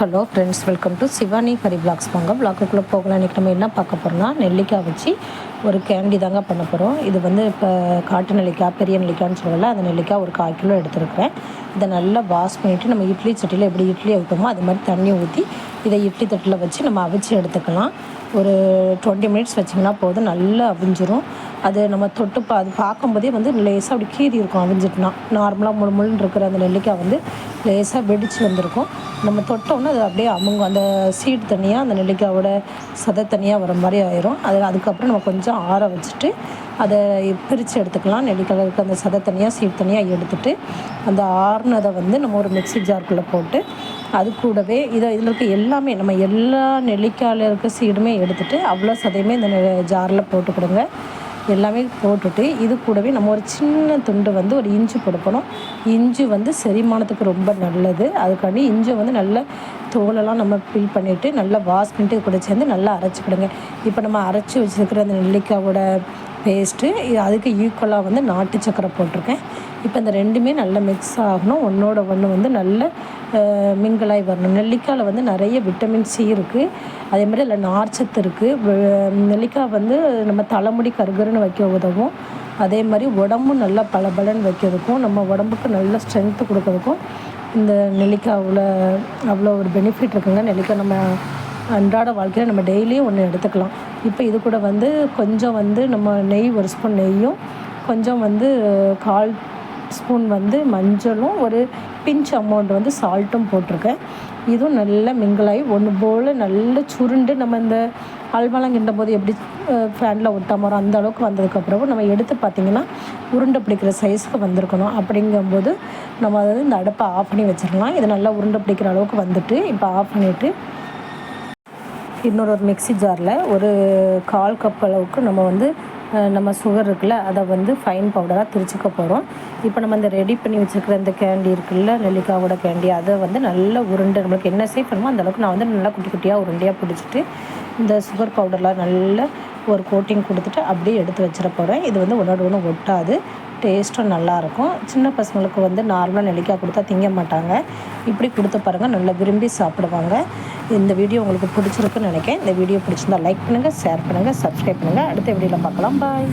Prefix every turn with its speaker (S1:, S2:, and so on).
S1: Hello friends welcome to Shivani Hari blogs வாங்க பிளாக்குக்குள்ளே போகலாம். இன்றைக்கி நம்ம என்ன பார்க்க போகிறோம்னா நெல்லிக்காய் வச்சு ஒரு கேண்டி தாங்க பண்ண போகிறோம் இது வந்து இப்போ காட்டு நெல்லிக்காய் பெரிய நெல்லிக்காய்னு சொல்லலை அந்த நெல்லிக்காய் ஒரு கால் கிலோ எடுத்துருக்கிறேன். இதை நல்லா வாஷ் பண்ணிவிட்டு நம்ம இட்லி சட்டியில் எப்படி இட்லி வைப்போமோ அது மாதிரி தண்ணி ஊற்றி இதை இட்லி தட்டில் வச்சு நம்ம அவிச்சு எடுத்துக்கலாம். ஒரு டுவெண்ட்டி மினிட்ஸ் வச்சிங்கன்னா போதும். நல்லா அவிஞ்சிரும். அது நம்ம தொட்டு பா அது பார்க்கும்போதே வந்து லேசாக அப்படி கீறி இருக்கும் அவிஞ்சிட்டுனா. நார்மலாக முழு முழுன்னு இருக்கிற அந்த நெல்லிக்காய் வந்து லேசாக வெடிச்சு வந்திருக்கும். நம்ம தொட்டோன்னே அது அப்படியே அமுங்கும். அந்த சீட் தனியாக அந்த நெல்லிக்காயோட சதை தனியாக வர மாதிரி ஆயிரும். அது அதுக்கப்புறம் நம்ம கொஞ்சம் ஆற வச்சுட்டு அதை பிரித்து எடுத்துக்கலாம். நெல்லிக்காய் இருக்க அந்த சதை தனியாக சீட் தனியாக எடுத்துட்டு அந்த ஆறுனதை வந்து நம்ம ஒரு மிக்ஸி ஜார்க்குள்ளே போட்டு அது கூடவே இதை இதில் இருக்க எல்லாமே நம்ம எல்லா நெல்லிக்காயில் இருக்க சீடுமே எடுத்துட்டு அவ்வளோ சதையுமே இந்த ஜாரில் போட்டு கொடுங்க. எல்லாமே போட்டுட்டு இது கூடவே நம்ம ஒரு சின்ன துண்டு வந்து ஒரு இஞ்சி கொடுக்கணும் இஞ்சி வந்து செரிமானத்துக்கு ரொம்ப நல்லது. அதுக்காண்டி இஞ்சி வந்து நல்ல தோலெல்லாம் நம்ம ஃபில் பண்ணிவிட்டு நல்லா வாஷ் பண்ணிட்டு கூட சேர்ந்து நல்லா அரைச்சிக்கிடுங்க. இப்போ நம்ம அரைச்சி வச்சுருக்கிற அந்த நெல்லிக்காவோட பேஸ்ட்டு அதுக்கு ஈக்குவலாக வந்து நாட்டு சக்கரை போட்டிருக்கேன். இப்போ இந்த ரெண்டுமே நல்லா மிக்ஸ் ஆகணும். ஒன்றோட ஒன்று வந்து நல்ல மிங்கலாகி வரணும். நெல்லிக்காயில் வந்து நிறைய விட்டமின் சி இருக்குது அதே மாதிரி அதில் நார்ச்சத்து இருக்குது நெல்லிக்காய் வந்து நம்ம தலைமுடி கருகருன்னு வைக்க உதவும். அதே மாதிரி உடம்பும் நல்லா பளபளன்னு வைக்கிறதுக்கும் நம்ம உடம்புக்கு நல்ல ஸ்ட்ரென்த்து கொடுக்கறதுக்கும் இந்த நெல்லிக்காவில் அவ்வளோ ஒரு பெனிஃபிட் இருக்குங்க. நெல்லிக்காய் நம்ம அன்றாட வாழ்க்கையில் நம்ம டெய்லியும் ஒன்று எடுத்துக்கலாம். இப்போ இது கூட வந்து கொஞ்சம் வந்து நம்ம நெய் ஒரு ஸ்பூன் நெய்யும் கொஞ்சம் வந்து கால் ஸ்பூன் வந்து மஞ்சளும் ஒரு பிஞ்ச் அமௌண்ட் வந்து சால்ட்டும் போட்டிருக்கேன். இதுவும் நல்லா மிங்கிளாகி ஒன்று போல் நல்ல சுருண்டு நம்ம இந்த அல்வாலாம் கிண்டும் போது எப்படி ஃபேனில் ஒட்டாம அந்த அளவுக்கு வந்ததுக்கப்புறம் நம்ம எடுத்து பார்த்திங்கன்னா உருண்டை பிடிக்கிற சைஸ்க்கு வந்திருக்கணும். அப்படிங்கும்போது நம்ம அதாவது இந்த அடுப்பை ஆஃப் பண்ணி வச்சிடலாம். இது நல்லா உருண்டை பிடிக்கிற அளவுக்கு வந்துட்டு இப்போ ஆஃப் பண்ணிவிட்டு இன்னொரு ஒரு மிக்ஸி ஜாரில் ஒரு கால் கப் அளவுக்கு நம்ம வந்து நம்ம சுகர் இருக்குல்ல அதை வந்து ஃபைன் பவுடராக திரிச்சுக்க போகிறோம் இப்போ நம்ம இந்த ரெடி பண்ணி வச்சுருக்கிற இந்த கேண்டி இருக்குல்ல நெல்லிக்காவோட கேண்டி அதை வந்து நல்ல உருண்டை நம்மளுக்கு என்ன சேஃப் பண்ணுமோ அந்தளவுக்கு நான் வந்து நல்லா குட்டி குட்டியாக உருண்டையாக பிடிச்சிட்டு இந்த சுகர் பவுடர்லாம் நல்ல ஒரு கோட்டிங் கொடுத்துட்டு அப்படியே எடுத்து வச்சிட போகிறேன் இது வந்து ஒன்றோட ஒன்று ஒட்டாது. டேஸ்ட்டும் நல்லாயிருக்கும். சின்ன பசங்களுக்கு வந்து நார்மலாக நெல்லிக்காய் கொடுத்தா திங்க மாட்டாங்க. இப்படி கொடுத்து பாருங்கள் நல்லா விரும்பி சாப்பிடுவாங்க. இந்த வீடியோ உங்களுக்கு பிடிச்சிருக்குன்னு நினைக்கிறேன். இந்த வீடியோ பிடிச்சிருந்தா லைக் பண்ணுங்கள் ஷேர் பண்ணுங்கள் சப்ஸ்கிரைப் பண்ணுங்கள் அடுத்த வீடியோவில் பார்க்கலாம். பாய்